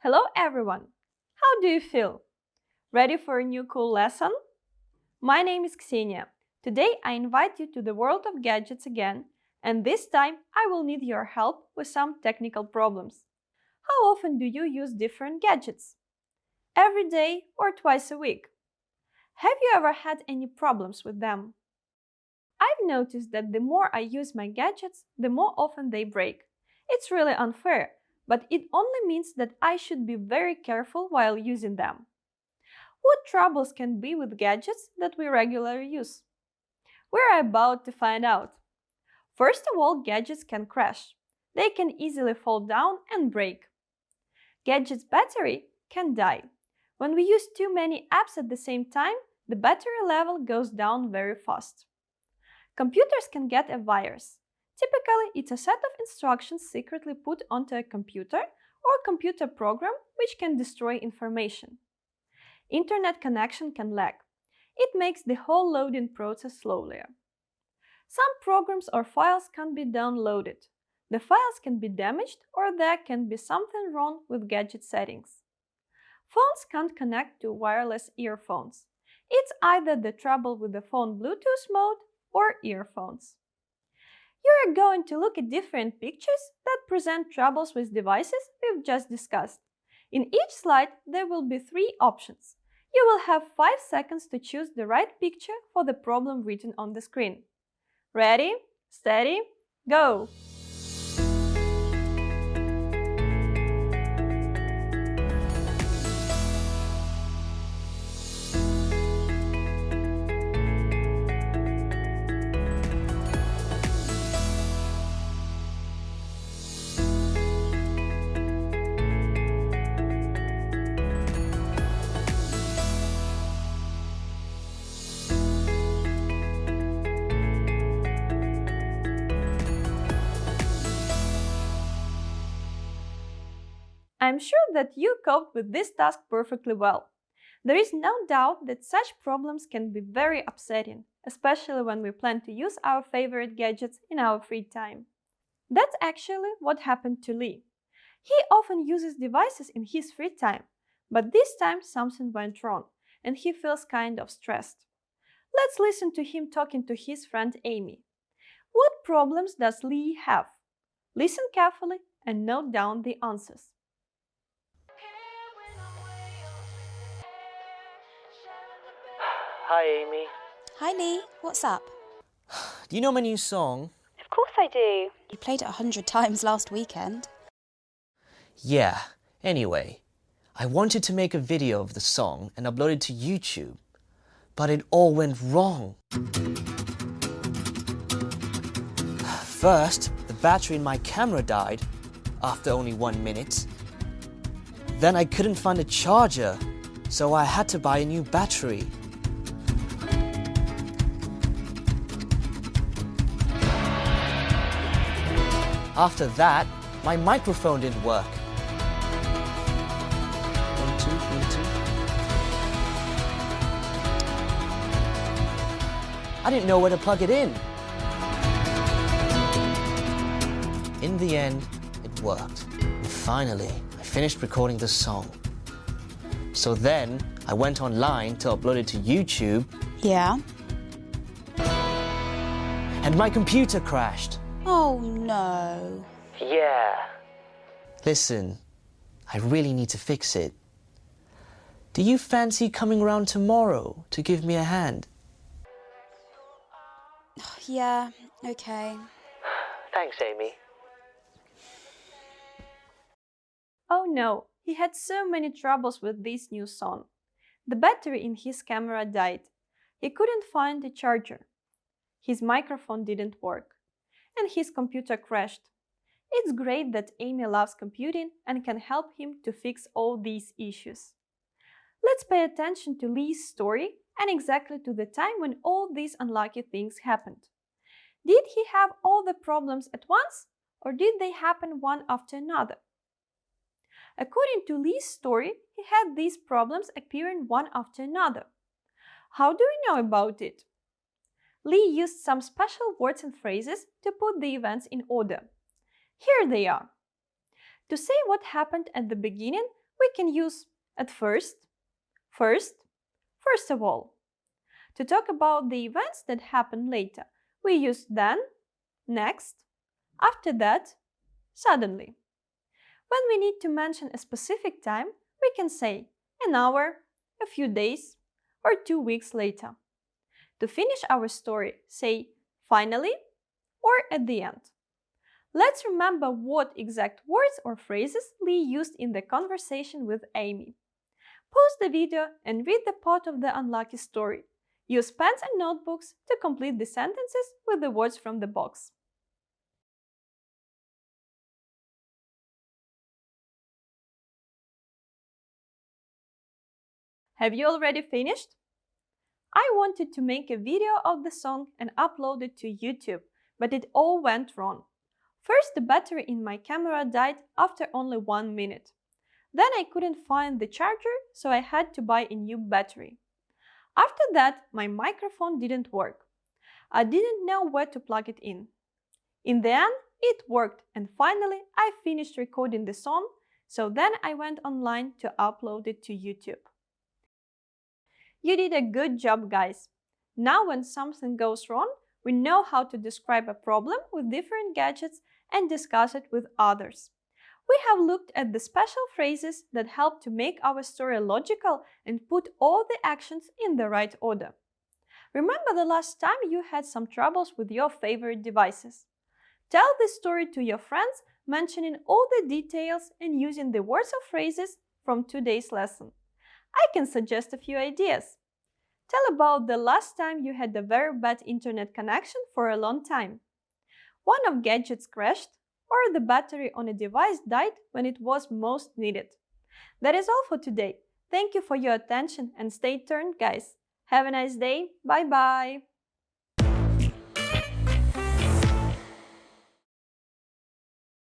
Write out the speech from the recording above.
Hello everyone! How do you feel? Ready for a new cool lesson? My name is Ksenia. Today I invite you to the world of gadgets again, and this time I will need your help with some technical problems. How often do you use different gadgets? Every day or twice a week? Have you ever had any problems with them? I've noticed that the more I use my gadgets, the more often they break. It's really unfair, but it only means that I should be very careful while using them. What troubles can be with gadgets that we regularly use? We're about to find out. First of all, gadgets can crash. They can easily fall down and break. Gadget's battery can die. When we use too many apps at the same time, the battery level goes down very fast. Computers can get a virus. Typically, it's a set of instructions secretly put onto a computer or computer program which can destroy information. Internet connection can lag. It makes the whole loading process slower. Some programs or files can't be downloaded. The files can be damaged or there can be something wrong with gadget settings. Phones can't connect to wireless earphones. It's either the trouble with the phone Bluetooth mode or earphones. You are going to look at different pictures that present troubles with devices we've just discussed. In each slide, there will be three options. You will have 5 seconds to choose the right picture for the problem written on the screen. Ready, steady, go! I'm sure that you coped with this task perfectly well. There is no doubt that such problems can be very upsetting, especially when we plan to use our favorite gadgets in our free time. That's actually what happened to Lee. He often uses devices in his free time, but this time something went wrong, and he feels kind of stressed. Let's listen to him talking to his friend Amy. What problems does Lee have? Listen carefully and note down the answers. Hi, Amy. Hi Lee, what's up? Do you know my new song? Of course I do. You played it a hundred times last weekend. Yeah. Anyway, I wanted to make a video of the song and upload it to YouTube, but it all went wrong. First, the battery in my camera died after only one minute. Then I couldn't find a charger, so I had to buy a new battery. After that, my microphone didn't work. One, two, one, two. I didn't know where to plug it in. In the end, it worked. And finally, I finished recording the song. So then, I went online to upload it to YouTube, Yeah? and my computer crashed. Oh no. Yeah. Listen, I really need to fix it. Do you fancy coming round tomorrow to give me a hand? Yeah, okay. Thanks, Amy. Oh no, he had so many troubles with this new song. The battery in his camera died. He couldn't find a charger. His microphone didn't work. And his computer crashed. It's great that Amy loves computing and can help him to fix all these issues. Let's pay attention to Lee's story and exactly to the time when all these unlucky things happened. Did he have all the problems at once or did they happen one after another? According to Lee's story, he had these problems appearing one after another. How do we know about it? Lee used some special words and phrases to put the events in order. Here they are. To say what happened at the beginning, we can use at first, first, first of all. To talk about the events that happen later, we use then, next, after that, suddenly. When we need to mention a specific time, we can say an hour, a few days, or two weeks later. To finish our story, say finally or at the end. Let's remember what exact words or phrases Lee used in the conversation with Amy. Pause the video and read the part of the unlucky story. Use pens and notebooks to complete the sentences with the words from the box. Have you already finished? I wanted to make a video of the song and upload it to YouTube, but it all went wrong. First, the battery in my camera died after only one minute. Then I couldn't find the charger, so I had to buy a new battery. After that, my microphone didn't work. I didn't know where to plug it in. In the end, it worked, and finally, I finished recording the song, so then I went online to upload it to YouTube. You did a good job, guys. Now, when something goes wrong, we know how to describe a problem with different gadgets and discuss it with others. We have looked at the special phrases that help to make our story logical and put all the actions in the right order. Remember the last time you had some troubles with your favorite devices? Tell this story to your friends, mentioning all the details and using the words or phrases from today's lesson. I can suggest a few ideas. Tell about the last time you had a very bad internet connection for a long time. One of gadgets crashed or the battery on a device died when it was most needed. That is all for today. Thank you for your attention and stay tuned, guys. Have a nice day. Bye bye.